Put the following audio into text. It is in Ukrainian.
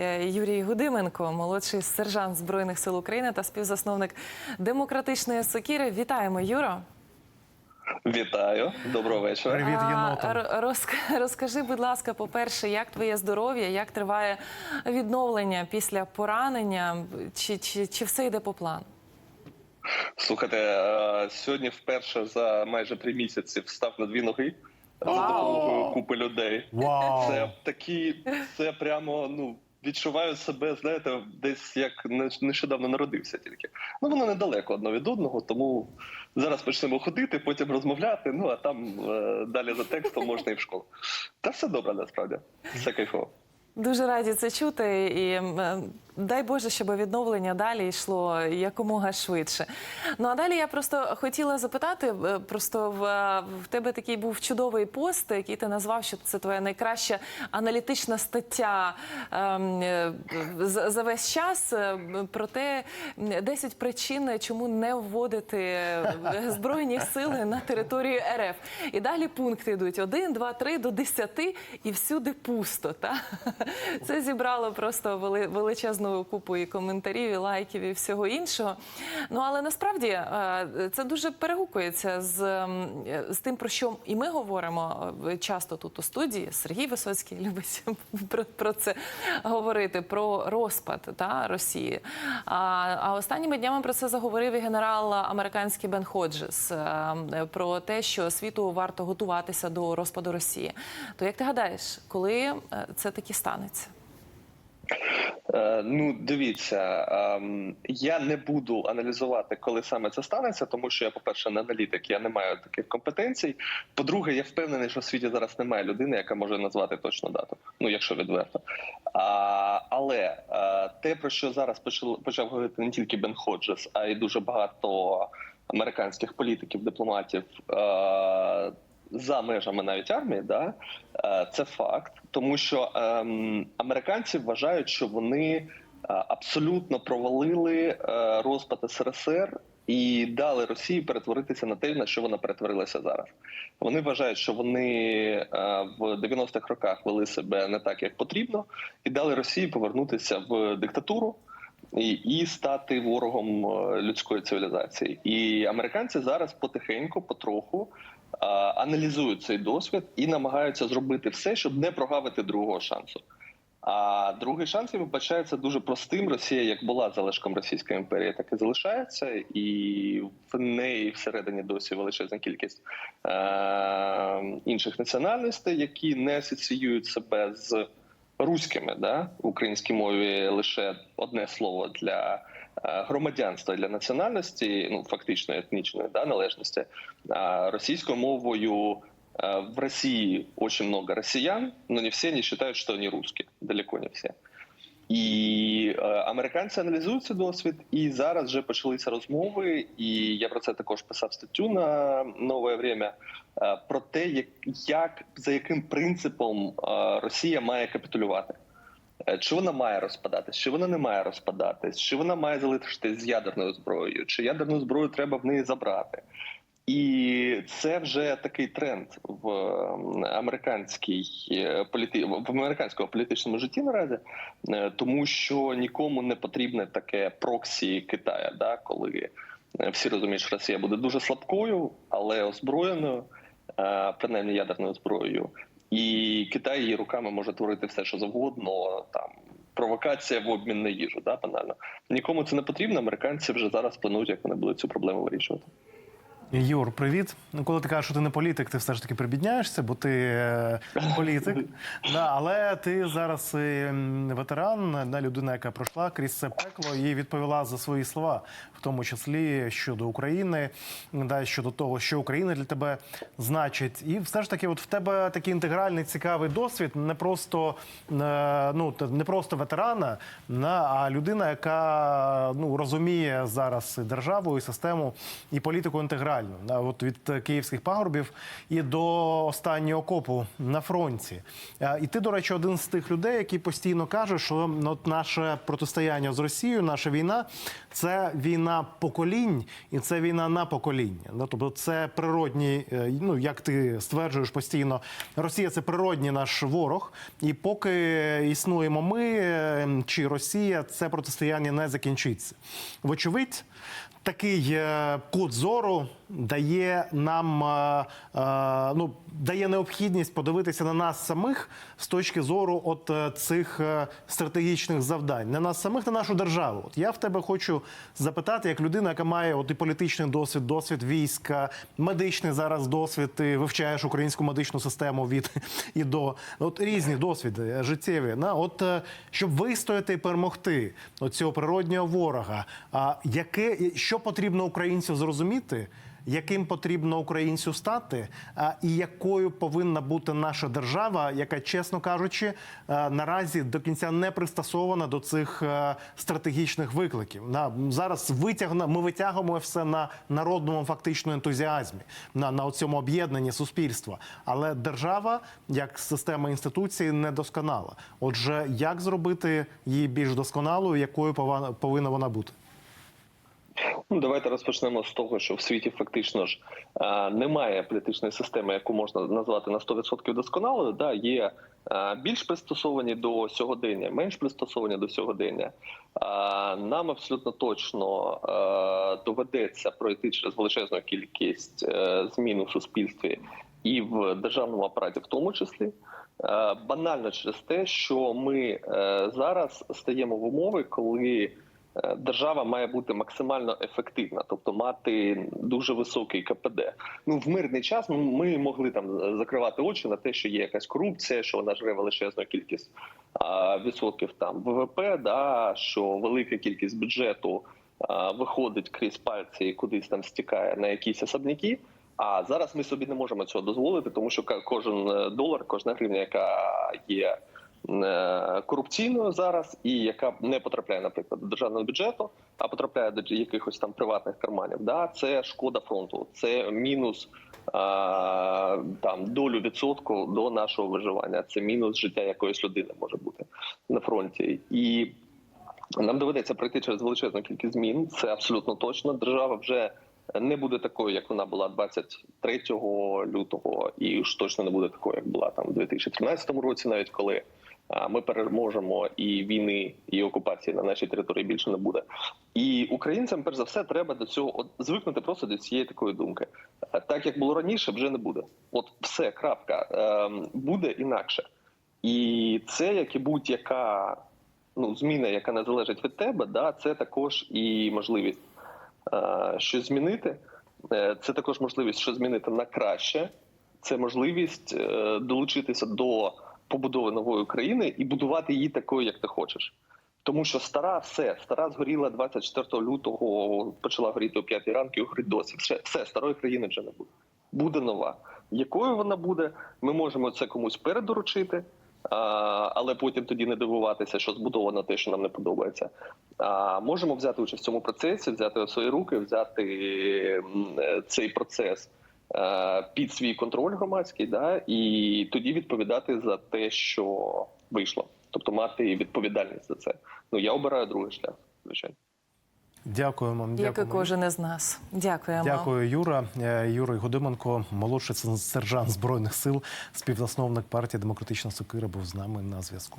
Е, Юрій Гудименко, молодший сержант збройних сил України та співзасновник демократичної сокіри. Вітаємо, Юро. Вітаю, доброго вечора. Привіт, А, єнотам. р- розк- Розкажи, будь ласка, по-перше, як твоє здоров'я, як триває відновлення після поранення? Чи, чи, чи все йде по плану? Слухайте, е, сьогодні вперше за майже три місяці встав на дві ноги за допомогою купи людей. Вау! Це такі, це прямо ну. Відчуваю себе, знаєте, десь як не- нещодавно народився тільки. Ну воно недалеко одно від одного, тому зараз почнемо ходити, потім розмовляти. Ну а там е, далі за текстом можна і в школу. Та все добре, насправді. Все кайфово. Дуже раді це чути, і м, дай Боже, щоб відновлення далі йшло якомога швидше. Ну а далі я просто хотіла запитати: е, просто в, е, в тебе такий був чудовий пост, який ти назвав, що це твоя найкраща аналітична стаття ем, е, за, за весь час про те, 10 причин, чому не вводити е, збройні сили на територію РФ. І далі пункти йдуть: 1, 2, 3 до 10 і всюди пусто. Та? Це зібрало просто вели- величезну купу коментарів, і лайків, і всього іншого. Ну але насправді е, це дуже перегукується з, з тим, про що і ми говоримо е, часто тут у студії. Сергій Висоцький любить про, про це говорити: про розпад та, Росії. А, а останніми днями про це заговорив і генерал американський Бен Ходжес е, про те, що світу варто готуватися до розпаду Росії. То як ти гадаєш, коли це таки станеться? Е, Ну, дивіться, ем, я не буду аналізувати, коли саме це станеться, тому що я, по-перше, не аналітик, я не маю таких компетенцій. По-друге, я впевнений, що в світі зараз немає людини, яка може назвати точну дату. Ну, якщо відверто. Але е, те, про що зараз почав, почав говорити не тільки Бен Ходжес, а й дуже багато американських політиків, дипломатів. За межами навіть армії, да, е, це факт, тому що ем, американці вважають, що вони е, абсолютно провалили е, розпад СРСР і дали Росії перетворитися на те, на що вона перетворилася зараз. Вони вважають, що вони в 90-х роках вели себе не так, як потрібно, і дали Росії повернутися в диктатуру. І, і стати ворогом людської цивілізації, і американці зараз потихеньку, потроху аналізують цей досвід і намагаються зробити все, щоб не прогавити другого шансу. А другий шанс я вибачається дуже простим. Росія, як була залишком Російської імперії, так і залишається, і в неї всередині досі величезна кількість е- інших національностей, які не асоціюють себе з руськими, да в українській мові лише одне слово для е, громадянства для національності, ну фактично етнічної да, належності. А російською мовою е, в России очень много россиян, но не все они считают, что они русские, далеко не все. І е, американці аналізують цей досвід, і зараз вже почалися розмови. І я про це також писав статтю на нове время е, про те, як, як за яким принципом е, Росія має капітулювати. Е, Чи вона має розпадатись, чи вона не має розпадатись, чи вона має залишитись з ядерною зброєю, чи ядерну зброю треба в неї забрати. І це вже такий тренд в американській е, політи... в американському політичному житті наразі, е, тому що нікому не потрібне таке проксі Китая, да, коли е, всі розуміють, що Росія буде дуже слабкою, але озброєною, принаймні ядерною зброєю, і Китай її руками може творити все, що завгодно там. Провокація в обмін на їжу, да, банально. Нікому це не потрібно. Американці вже зараз планують, як вони будуть цю проблему вирішувати. Юр, привіт. Ну, коли ти кажеш, що ти не політик, ти все ж таки прибідняєшся, бо ти е, політик. Да, але ти зараз е, ветеран, да, людина, яка пройшла крізь це пекло і відповіла за свої слова, в тому числі щодо України, да, щодо того, що Україна для тебе значить. І все ж таки, от в тебе такий інтегральний цікавий досвід, не просто е, ну не просто ветерана, на, а людина, яка ну розуміє зараз і державу, і систему, і політику інтеграції. Да, от від е, київських пагорбів і до останнього окопу на фронті. Е, І ти, до речі, один з тих людей, який постійно каже, що от наше протистояння з Росією, наша війна це війна поколінь, і це війна на покоління. Ну, тобто, це природні, е, ну як ти стверджуєш постійно, Росія це природній наш ворог. І поки існуємо ми чи Росія, це протистояння не закінчиться. Вочевидь, такий е, кут зору дає нам е, е, ну, дає необхідність подивитися на нас самих з точки зору от е, цих е, стратегічних завдань, не нас самих, на нашу державу. От я в тебе хочу запитати, як людина, яка має от і політичний досвід, досвід війська, медичний зараз досвід, ти вивчаєш українську медичну систему від і до от різні досвіди життєві. На от е, щоб вистояти і перемогти цього природнього ворога. А яке що потрібно українцю зрозуміти? Яким потрібно українцю стати, а, і якою повинна бути наша держава, яка, чесно кажучи, наразі до кінця не пристосована до цих стратегічних викликів. На зараз витягне, ми витягуємо все на народному фактично ентузіазмі, на, на цьому об'єднанні суспільства. Але держава, як система інституцій, недосконала. Отже, як зробити її більш досконалою, якою повинна вона бути? Ну, давайте розпочнемо з того, що в світі фактично ж е, немає політичної системи, яку можна назвати на 100% досконалою. Да, є е, більш пристосовані до сьогодення, менш пристосовані до сьогодення. Е, нам абсолютно точно доведеться пройти через величезну кількість змін у суспільстві і в державному апараті, в тому числі. Банально через те, що ми зараз стаємо в умови, коли держава має бути максимально ефективна, тобто мати дуже високий КПД. Ну в мирний час ну, ми могли там закривати очі на те, що є якась корупція, що вона жре величезну кількість відсотків там ВВП, да що велика кількість бюджету виходить крізь пальці і кудись там стікає на якісь особняки. А зараз ми собі не можемо цього дозволити, тому що кожен е, долар, кожна гривня, яка є корупційною зараз, і яка не потрапляє, наприклад, до державного бюджету, а потрапляє до якихось там приватних карманів. Да, це шкода фронту, це мінус а, там долю відсотку до нашого виживання. Це мінус життя якоїсь людини може бути на фронті і. Нам доведеться пройти через величезну кількість змін. Це абсолютно точно. Держава вже не буде такою, як вона була 23 лютого, і ж точно не буде такою, як була там у 2013 році, навіть коли ми переможемо і війни, і окупації на нашій території більше не буде. І українцям, перш за все, треба до цього звикнути просто до цієї такої думки. Так як було раніше, вже не буде. От все, крапка Ем, буде інакше, і це як і будь-яка ну, зміна, яка не залежить від тебе, да, це також і можливість е, щось змінити. Е, Це також можливість щось змінити на краще. Це можливість е, долучитися до побудови нової країни і будувати її такою, як ти хочеш. Тому що стара все, стара згоріла 24 лютого, почала горіти о 5 ранку, і горить досі. Все, все старої країни вже не буде. Буде нова. Якою вона буде, ми можемо це комусь передоручити, але потім тоді не дивуватися, що збудовано те, що нам не подобається. А можемо взяти участь в цьому процесі, взяти свої руки, взяти е, цей процес під свій контроль громадський, да, і тоді відповідати за те, що вийшло, тобто мати відповідальність за це. Ну я обираю другий шлях, звичайно. Дякуємо. Як і кожен із нас. Дякуємо. Дякую, Юра. Е, Юрій Годименко, молодший сержант збройних сил, співзасновник партії Демократична Сокира, був з нами на зв'язку.